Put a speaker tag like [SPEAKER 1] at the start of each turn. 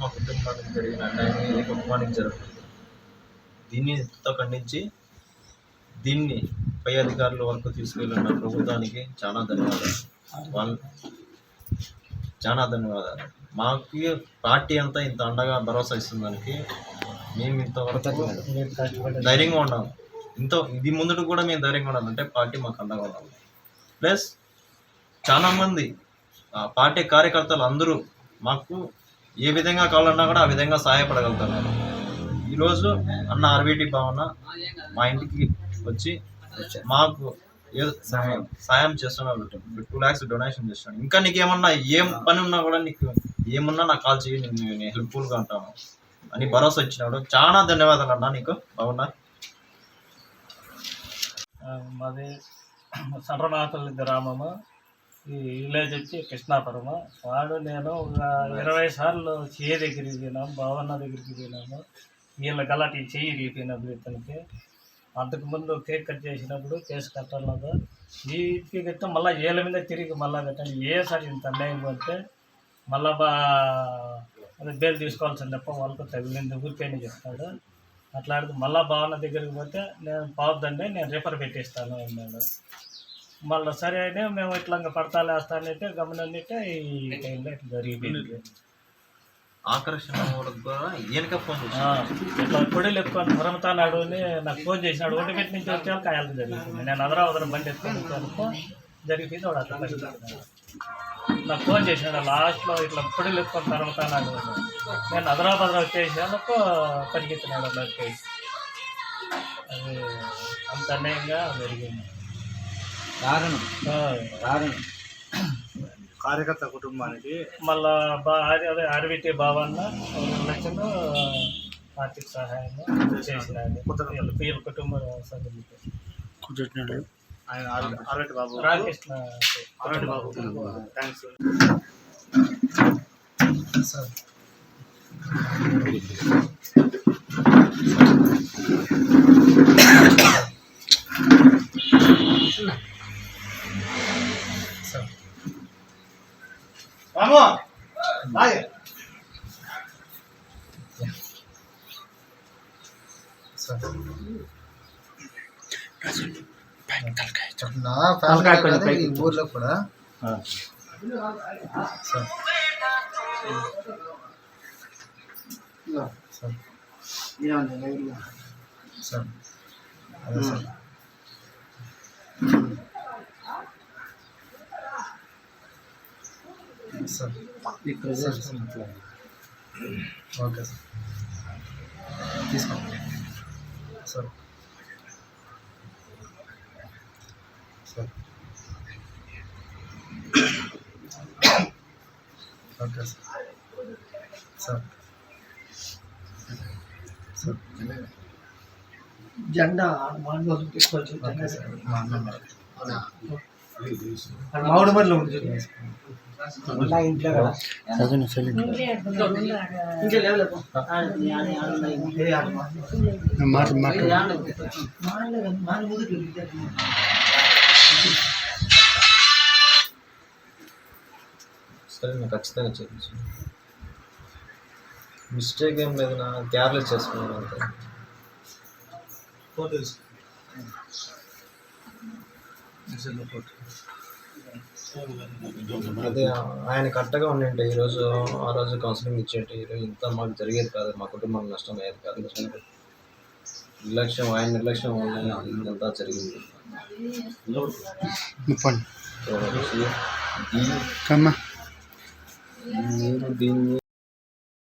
[SPEAKER 1] మా కుటుంబానికి జరిగిన అన్యాయం కుటుంబానికి జరుగుతుంది. దీన్ని ఖండించి దీన్ని పై అధికారుల వరకు తీసుకెళ్ళిన ప్రభుత్వానికి చాలా ధన్యవాదాలు. వాళ్ళు చాలా ధన్యవాదాలు. మాకు పార్టీ అంతా ఇంత అండగా భరోసా ఇస్తుంది దానికి మేము ఇంతవరకు ధైర్యంగా ఉన్నాము ఇంత ఇది ముందుకు కూడా మేము ధైర్యంగా ఉండాలంటే పార్టీ మాకు అండగా ఉండాలి. ప్లస్ చాలామంది ఆ పార్టీ కార్యకర్తలు అందరూ మాకు ఏ విధంగా కావాలన్నా కూడా ఆ విధంగా సహాయపడగలుగుతున్నారు ఈరోజు అన్న ఆర్వీటీ భావన మా ఇంటికి వచ్చి మాకు ఏదో సహాయం సహాయం చేస్తున్నారు టూ ల్యాక్స్ డొనేషన్ చేస్తున్నాను ఇంకా నీకు ఏమన్నా ఏం పని ఉన్నా కూడా నీకు ఏమున్నా నాకు కాల్ చేయి నేను హెల్ప్ఫుల్గా ఉంటాను అని భరోసా ఇచ్చినాడు. చాలా ధన్యవాదాలు అన్న నీకు బాగున్నా
[SPEAKER 2] మాది సండ్రనాథుల గ్రామము. ఈ విలేజ్ వచ్చి కృష్ణాపురము. వాడు నేను ఒక ఇరవై సార్లు చేయ దగ్గరికి పోయినాము భావన్న దగ్గరికి పోయినాము. వీళ్ళ గలాటి చెయ్యి ఇరిగిపోయినప్పుడు ఇతనికి. అంతకుముందు కేక్ కట్ చేసినప్పుడు కేసు కట్టలేదు. వీటికి కట్ట మళ్ళీ ఏళ్ళ మీద తిరిగి మళ్ళీ కట్టాను. ఏ ఇంత అన్యాయం అంటే మళ్ళా బా అదే బెయిల్ తీసుకోవాల్సింది తప్ప వాళ్ళకు తగిలింది. ఊరికైనా చెప్తాడు. అట్లాంటిది మళ్ళా భావన దగ్గరికి పోతే నేను పోవద్దండి నేను రిఫర్ పెట్టిస్తాను అన్నాడు. మళ్ళీ సరే అని మేము ఇట్లా పడతా లేస్తానంటే గమనంటే ఈ టైంలో ఇట్లా జరిగిపోయింది
[SPEAKER 1] ఆకర్షణ ఈయనక ఫోన్
[SPEAKER 2] ఇట్లా పొడిలు ఎత్తుకొని పురమతానాడు అని నాకు ఫోన్ చేసినాడు ఒంటిపెట్టి నుంచి వచ్చే కాయాలి జరిగింది. నేను అదరావదరం బండి ఎత్తుకొని జరిగిపోయింది వాడు అట్లా. నాకు ఫోన్ చేసినాడు లాస్ట్లో ఇట్లా పొడిలు ఎత్తుకొని తరుముతానాడు అని. నేను అదరాబదరా వచ్చేసానుకో పరిగెత్తినాడు అది అంత అన్యాయంగా జరిగింది.
[SPEAKER 3] దారుణం.
[SPEAKER 2] ఆ,
[SPEAKER 3] దారుణం.
[SPEAKER 4] కార్యకర్త కుటుంబానికి
[SPEAKER 2] మళ్ళా అదే ఆర్విటి లక్షలు ఆర్థిక సహాయం చేసినాడు. వీళ్ళ కుటుంబ సభ్యులకి.
[SPEAKER 4] ఆయన ఆర్వెట్ బాబు.
[SPEAKER 2] రామకృష్ణ
[SPEAKER 4] ఆర్వెట్ బాబు. థ్యాంక్స్
[SPEAKER 3] నా ఫ్యామిలీ కాదు, ఈ ఊర్లో కూడా సార్ సార్ సార్ అదే sir sir. Sir, sir. Okay sir. తీసుకోండి. Sir. Sir. Okay sir. Sir. Sir.
[SPEAKER 5] జెండా మానవులు తీసుకొచ్చి
[SPEAKER 3] ఓకే సార్. మా అన్న
[SPEAKER 5] మామిడి
[SPEAKER 1] సరే నాకు ఖచ్చితంగా చూపించు మిస్టేక్ ఏం లేదు నా. కేర్లెస్ చేసుకున్నాను అంతే.
[SPEAKER 4] ఫోటోస్
[SPEAKER 1] అదే ఆయన కరెక్ట్గా ఉండింటే ఈరోజు ఆ రోజు కౌన్సిలింగ్ ఇచ్చేటి ఈరోజు ఇంత మాకు జరిగేది కాదు. మా కుటుంబం నష్టం అయ్యేది కాదు. నిర్లక్ష్యం ఆయన నిర్లక్ష్యం వల్ల ఇదంతా జరిగింది. మీరు దీన్ని